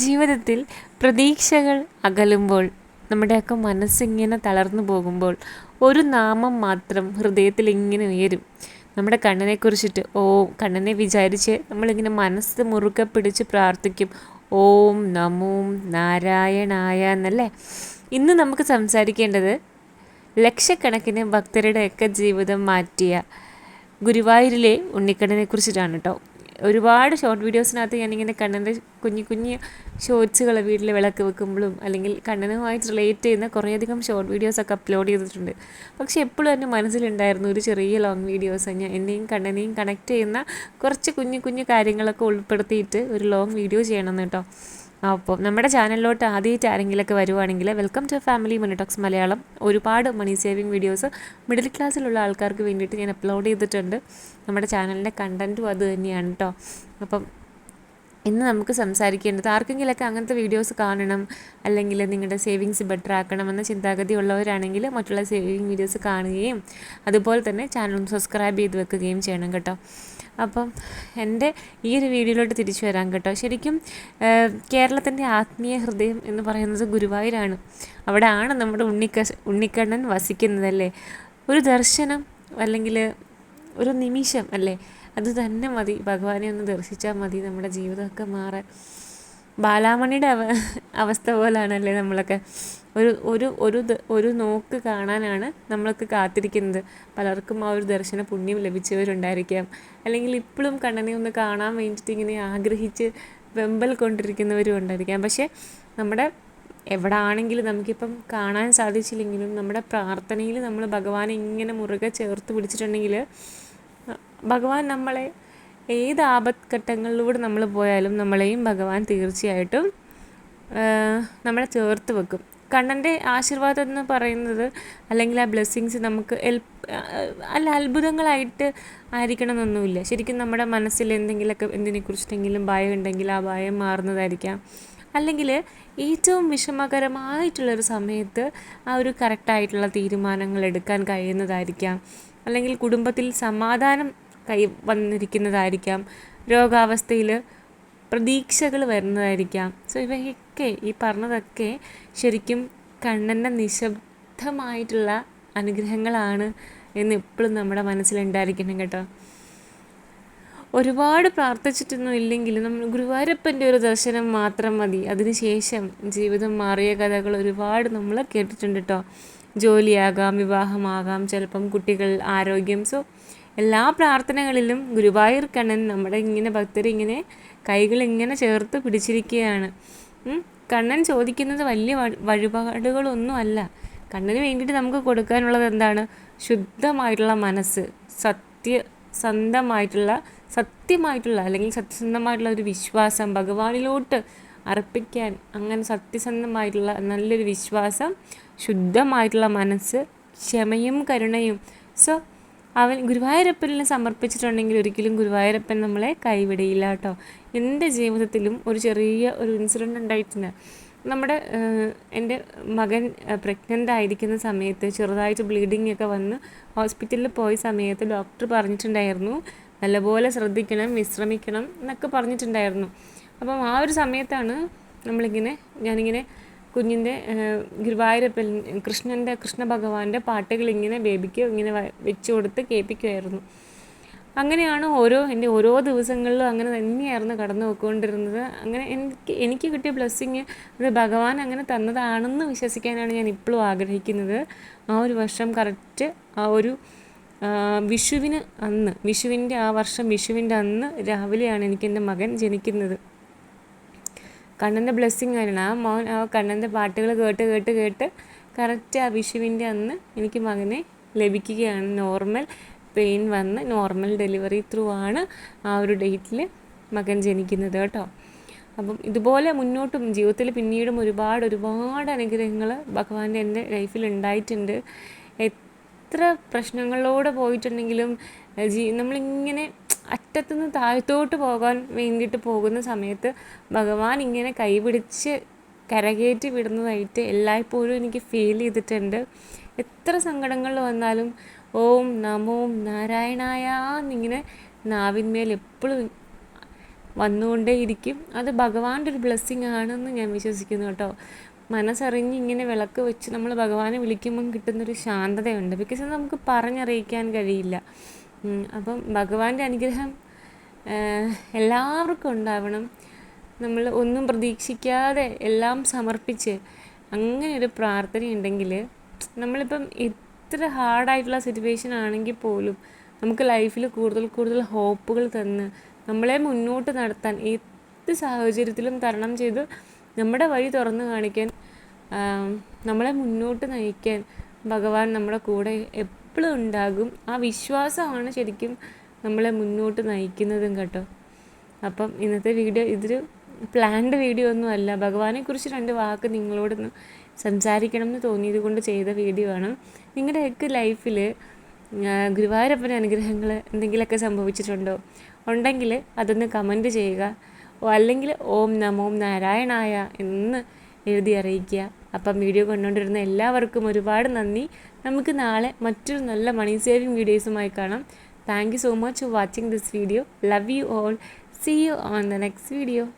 ജീവിതത്തിൽ പ്രതീക്ഷകൾ അകലുമ്പോൾ നമ്മുടെയൊക്കെ മനസ്സിങ്ങനെ തളർന്നു പോകുമ്പോൾ ഒരു നാമം മാത്രം ഹൃദയത്തിൽ ഇങ്ങനെ ഉയരും. നമ്മുടെ കണ്ണനെ കുറിച്ചിട്ട് ഓ കണ്ണനെ വിചാരിച്ച് നമ്മളിങ്ങനെ മനസ്സ് മുറുകെ പിടിച്ച് പ്രാർത്ഥിക്കും. ഓം നമോ നാരായണായ എന്നല്ലേ? ഇന്ന് നമുക്ക് സംസാരിക്കേണ്ടത് ലക്ഷക്കണക്കിന് ഭക്തരുടെയൊക്കെ ജീവിതം മാറ്റിയ ഗുരുവായൂരിലെ ഉണ്ണിക്കണ്ണനെ കുറിച്ചിട്ടാണ് കേട്ടോ ഒരുപാട് ഷോർട്ട് വീഡിയോസിനകത്ത് ഞാനിങ്ങനെ കണ്ണന്റെ കുഞ്ഞു കുഞ്ഞു ഷോർട്സുകൾ വീട്ടിൽ വിളക്ക് വെക്കുമ്പോഴും അല്ലെങ്കിൽ കണ്ണനുമായിട്ട് റിലേറ്റ് ചെയ്യുന്ന കുറേയധികം ഷോർട്ട് വീഡിയോസൊക്കെ അപ്ലോഡ് ചെയ്തിട്ടുണ്ട്. പക്ഷേ എപ്പോഴും എന്റെ മനസ്സിലുണ്ടായിരുന്നു ഒരു ചെറിയ ലോങ് വീഡിയോസ് ഞാൻ എന്നെയും കണ്ണനെയും കണക്ട് ചെയ്യുന്ന കുറച്ച് കുഞ്ഞു കുഞ്ഞു കാര്യങ്ങളൊക്കെ ഉൾപ്പെടുത്തിയിട്ട് ഒരു ലോങ് വീഡിയോ ചെയ്യണം കേട്ടോ. അപ്പോൾ നമ്മുടെ ചാനലിലോട്ട് ആദ്യമായിട്ട് ആരെങ്കിലുമൊക്കെ വരുവാണെങ്കിൽ welcome to family money talks Malayalam. ഒരുപാട് മണി സേവിങ് വീഡിയോസ് മിഡിൽ ക്ലാസ്സിലുള്ള ആൾക്കാർക്ക് വേണ്ടിയിട്ട് ഞാൻ അപ്ലോഡ് ചെയ്തിട്ടുണ്ട്. നമ്മുടെ ചാനലിന്റെ കണ്ടന്റും അത് തന്നെയാണ് കേട്ടോ അപ്പം ഇന്ന് നമുക്ക് സംസാരിക്കേണ്ടത് ആർക്കെങ്കിലൊക്കെ അങ്ങനത്തെ വീഡിയോസ് കാണണം അല്ലെങ്കിൽ നിങ്ങളുടെ സേവിങ്സ് ബെറ്റർ ആക്കണം എന്ന ചിന്താഗതി ഉള്ളവരാണെങ്കിൽ മറ്റുള്ള സേവിങ് വീഡിയോസ് കാണുകയും അതുപോലെ തന്നെ ചാനൽ സബ്സ്ക്രൈബ് ചെയ്ത് വെക്കുകയും ചെയ്യണം കേട്ടോ. അപ്പം എന്റെ ഈ ഒരു വീഡിയോയിലോട്ട് തിരിച്ചു വരാം കേട്ടോ. ശരിക്കും കേരളത്തിന്റെ ആത്മീയ ഹൃദയം എന്ന് പറയുന്നത് ഗുരുവായൂരാണ്. അവിടെ ആണ് നമ്മുടെ ഉണ്ണിക്ക ഉണ്ണിക്കണ്ണൻ വസിക്കുന്നതല്ലേ? ഒരു ദർശനം അല്ലെങ്കിൽ ഒരു നിമിഷം അല്ലേ? അത് തന്നെ മതി. ഭഗവാനെ ഒന്ന് ദർശിച്ചാൽ മതി. നമ്മുടെ ജീവിതമൊക്കെ മാറാൻ. ബാലാമണിയുടെ അവ അവസ്ഥ പോലാണല്ലേ നമ്മളൊക്കെ. ഒരു ഒരു ഒരു ഒരു നോക്ക് കാണാനാണ് നമ്മളൊക്കെ കാത്തിരിക്കുന്നത്. പലർക്കും ആ ഒരു ദർശന പുണ്യം ലഭിച്ചവരുണ്ടായിരിക്കാം. അല്ലെങ്കിൽ ഇപ്പോഴും കണ്ണനെ ഒന്ന് കാണാൻ വേണ്ടിയിട്ട് ഇങ്ങനെ ആഗ്രഹിച്ച് വെമ്പൽ കൊണ്ടിരിക്കുന്നവരും ഉണ്ടായിരിക്കാം. പക്ഷേ നമ്മുടെ എവിടെ ആണെങ്കിലും നമുക്കിപ്പം കാണാൻ സാധിച്ചില്ലെങ്കിലും നമ്മുടെ പ്രാർത്ഥനയിൽ നമ്മൾ ഭഗവാനെ ഇങ്ങനെ മുറുകെ ചേർത്ത് പിടിച്ചിട്ടുണ്ടെങ്കിൽ ഭഗവാൻ നമ്മളെ ഏത് ആപത്ഘട്ടങ്ങളിലൂടെ നമ്മൾ പോയാലും നമ്മളെയും ഭഗവാൻ തീർച്ചയായിട്ടും നമ്മളെ ചേർത്ത് വെക്കും. കണ്ണന്റെ ആശീർവാദം എന്ന് പറയുന്നത് അല്ലെങ്കിൽ ആ ബ്ലെസ്സിങ്സ് നമുക്ക് എൽ അല്ല അത്ഭുതങ്ങളായിട്ട് ആയിരിക്കണം എന്നൊന്നുമില്ല ശരിക്കും നമ്മുടെ മനസ്സിൽ എന്തെങ്കിലുമൊക്കെ എന്തിനെക്കുറിച്ചിട്ടെങ്കിലും ഭയം ഉണ്ടെങ്കിൽ ആ ഭയം മാറുന്നതായിരിക്കാം. അല്ലെങ്കിൽ ഏറ്റവും വിഷമകരമായിട്ടുള്ളൊരു സമയത്ത് ആ ഒരു കറക്റ്റായിട്ടുള്ള തീരുമാനങ്ങൾ എടുക്കാൻ കഴിയുന്നതായിരിക്കാം. അല്ലെങ്കിൽ കുടുംബത്തിൽ സമാധാനം കൈ വന്നിരിക്കുന്നതായിരിക്കാം. രോഗാവസ്ഥയിൽ പ്രതീക്ഷകൾ വരുന്നതായിരിക്കാം. സോ ഇവയൊക്കെ ഈ പറഞ്ഞതൊക്കെ ശരിക്കും കണ്ണന്റെ നിശബ്ദമായിട്ടുള്ള അനുഗ്രഹങ്ങളാണ് എന്ന് എപ്പോഴും നമ്മുടെ മനസ്സിലുണ്ടായിരിക്കണം കേട്ടോ. ഒരുപാട് പ്രാർത്ഥിച്ചിട്ടൊന്നും ഇല്ലെങ്കിലും നമ്മൾ ഗുരുവായൂരപ്പന്റെ ഒരു ദർശനം മാത്രം മതി. അതിനുശേഷം ജീവിതം മാറിയ കഥകൾ ഒരുപാട് നമ്മൾ കേട്ടിട്ടുണ്ട് കേട്ടോ. ജോലിയാകാം വിവാഹമാകാം ചിലപ്പം കുട്ടികൾ ആരോഗ്യം സോ എല്ലാ പ്രാർത്ഥനകളിലും ഗുരുവായൂർ കണ്ണൻ നമ്മുടെ ഇങ്ങനെ ഭക്തരിങ്ങനെ കൈകൾ ഇങ്ങനെ ചേർത്ത് പിടിച്ചിരിക്കുകയാണ്. കണ്ണൻ ചോദിക്കുന്നത് വലിയ വഴിപാടുകളൊന്നും അല്ല. കണ്ണന് വേണ്ടിയിട്ട് നമുക്ക് കൊടുക്കാനുള്ളത് എന്താണ്? ശുദ്ധമായിട്ടുള്ള മനസ്സ് സത്യസന്ധമായിട്ടുള്ള സത്യമായിട്ടുള്ള അല്ലെങ്കിൽ സത്യസന്ധമായിട്ടുള്ള ഒരു വിശ്വാസം ഭഗവാനിലോട്ട് അർപ്പിക്കാൻ അങ്ങനെ സത്യസന്ധമായിട്ടുള്ള നല്ലൊരു വിശ്വാസം ശുദ്ധമായിട്ടുള്ള മനസ്സ് ക്ഷമയും കരുണയും. സോ അവൻ ഗുരുവായൂരപ്പനിൽ സമർപ്പിച്ചിട്ടുണ്ടെങ്കിൽ ഒരിക്കലും ഗുരുവായൂരപ്പൻ നമ്മളെ കൈവിടയില്ല കേട്ടോ. എന്റെ ജീവിതത്തിലും ഒരു ചെറിയ ഒരു ഇൻസിഡന്റ് ഉണ്ടായിട്ടുണ്ട്. നമ്മുടെ എന്റെ മകൻ പ്രഗ്നന്റ് ആയിരിക്കുന്ന സമയത്ത് ചെറുതായിട്ട് ബ്ലീഡിങ് ഒക്കെ വന്ന് ഹോസ്പിറ്റലിൽ പോയ സമയത്ത് ഡോക്ടർ പറഞ്ഞിട്ടുണ്ടായിരുന്നു നല്ലപോലെ ശ്രദ്ധിക്കണം വിശ്രമിക്കണം എന്നൊക്കെ പറഞ്ഞിട്ടുണ്ടായിരുന്നു. അപ്പം ആ ഒരു സമയത്താണ് നമ്മളിങ്ങനെ ഞാനിങ്ങനെ കുഞ്ഞിന്റെ ഗുരുവായൂരപ്പൻ കൃഷ്ണന്റെ കൃഷ്ണ ഭഗവാന്റെ പാട്ടുകൾ ഇങ്ങനെ ബേബിക്ക് ഇങ്ങനെ വെച്ച് കൊടുത്ത് കേൾപ്പിക്കുമായിരുന്നു അങ്ങനെയാണ് ഓരോ എന്റെ ഓരോ ദിവസങ്ങളിലും അങ്ങനെ തന്നെയായിരുന്നു കടന്നു പോയിക്കൊണ്ടിരുന്നത്. അങ്ങനെ എനിക്ക് എനിക്ക് കിട്ടിയ ബ്ലെസ്സിങ് അത് ഭഗവാൻ അങ്ങനെ തന്നതാണെന്ന് വിശ്വസിക്കാനാണ് ഞാൻ ഇപ്പോഴും ആഗ്രഹിക്കുന്നത്. ആ ഒരു വർഷം കറക്റ്റ് ആ ഒരു വിഷുവിന് അന്ന് വിഷുവിന്റെ ആ വർഷം വിഷുവിന്റെ അന്ന് രാവിലെയാണ് എനിക്ക് എന്റെ മകൻ ജനിക്കുന്നത്. കണ്ണന്റെ ബ്ലെസ്സിങ് ആയിരുന്നു. ആ മോൻ ആ കണ്ണന്റെ പാട്ടുകൾ കേട്ട് കേട്ട് കേട്ട് കറക്റ്റ് ആ വിഷുവിന്റെ അന്ന് എനിക്ക് മകനെ ലഭിക്കുകയാണ്. നോർമൽ പെയിൻ വന്ന് നോർമൽ ഡെലിവറി ത്രൂ ആണ് ആ ഒരു ഡേറ്റിൽ മകൻ ജനിക്കുന്നത് കേട്ടോ. അപ്പം ഇതുപോലെ മുന്നോട്ടും ജീവിതത്തിൽ പിന്നീടും ഒരുപാട് ഒരുപാട് അനുഗ്രഹങ്ങൾ ഭഗവാന്റെ എന്റെ ലൈഫിൽ ഉണ്ടായിട്ടുണ്ട്. എത്ര പ്രശ്നങ്ങളിലൂടെ പോയിട്ടുണ്ടെങ്കിലും ജീ നമ്മളിങ്ങനെ അറ്റത്തുനിന്ന് താഴത്തോട്ട് പോകാൻ വേണ്ടിയിട്ട് പോകുന്ന സമയത്ത് ഭഗവാൻ ഇങ്ങനെ കൈപിടിച്ച് കരകയറ്റി വിടുന്നതായിട്ട് എല്ലായ്പ്പോഴും എനിക്ക് ഫീൽ ചെയ്തിട്ടുണ്ട്. എത്ര സങ്കടങ്ങൾ വന്നാലും ഓം നമോ നാരായണായ എന്നിങ്ങനെ നാവിന്മേൽ എപ്പോഴും വന്നുകൊണ്ടേയിരിക്കും. അത് ഭഗവാന്റെ ഒരു ബ്ലെസ്സിങ് ആണെന്ന് ഞാൻ വിശ്വസിക്കുന്നു കേട്ടോ. മനസ്സറിഞ്ഞ് ഇങ്ങനെ വിളക്ക് വെച്ച് നമ്മൾ ഭഗവാനെ വിളിക്കുമ്പം കിട്ടുന്നൊരു ശാന്തതയുണ്ട്. ബിക്കോസ് അത് നമുക്ക് പറഞ്ഞറിയിക്കാൻ കഴിയില്ല. അപ്പം ഭഗവാന്റെ അനുഗ്രഹം എല്ലാവർക്കും ഉണ്ടാവണം. നമ്മൾ ഒന്നും പ്രതീക്ഷിക്കാതെ എല്ലാം സമർപ്പിച്ച് അങ്ങനെ ഒരു പ്രാർത്ഥന ഉണ്ടെങ്കിൽ നമ്മളിപ്പം എത്ര ഹാർഡായിട്ടുള്ള സിറ്റുവേഷൻ ആണെങ്കിൽ പോലും നമുക്ക് ലൈഫിൽ കൂടുതൽ കൂടുതൽ ഹോപ്പുകൾ തന്ന് നമ്മളെ മുന്നോട്ട് നടത്താൻ ഏത് സാഹചര്യത്തിലും തരണം ചെയ്ത് നമ്മുടെ വഴി തുറന്നു കാണിക്കാൻ നമ്മളെ മുന്നോട്ട് നയിക്കാൻ ഭഗവാൻ നമ്മുടെ കൂടെ എപ്പോഴും ഉണ്ടാകും. ആ വിശ്വാസമാണ് ശരിക്കും നമ്മളെ മുന്നോട്ട് നയിക്കുന്നതും കേട്ടോ. അപ്പം ഇന്നത്തെ വീഡിയോ ഇതൊരു പ്ലാൻഡ് വീഡിയോ ഒന്നും അല്ല. ഭഗവാനെക്കുറിച്ച് രണ്ട് വാക്ക് നിങ്ങളോടൊന്ന് സംസാരിക്കണം എന്ന് തോന്നിയത് കൊണ്ട് ചെയ്ത വീഡിയോ ആണ്. നിങ്ങളുടെയൊക്കെ ലൈഫിൽ ഗുരുവായൂരപ്പന്റെ അനുഗ്രഹങ്ങൾ എന്തെങ്കിലുമൊക്കെ സംഭവിച്ചിട്ടുണ്ടോ? ഉണ്ടെങ്കിൽ അതൊന്ന് കമന്റ് ചെയ്യുക. അല്ലെങ്കിൽ ഓം നമോം നാരായണായ എന്ന് എഴുതി അറിയിക്കുക. അപ്പം വീഡിയോ കണ്ടുകൊണ്ടിരുന്ന എല്ലാവർക്കും ഒരുപാട് നന്ദി. നമുക്ക് നാളെ മറ്റൊരു നല്ല മണി സേവിങ് വീഡിയോസുമായി കാണാം. Thank you so much for watching this video. Love you all. See you on the next video.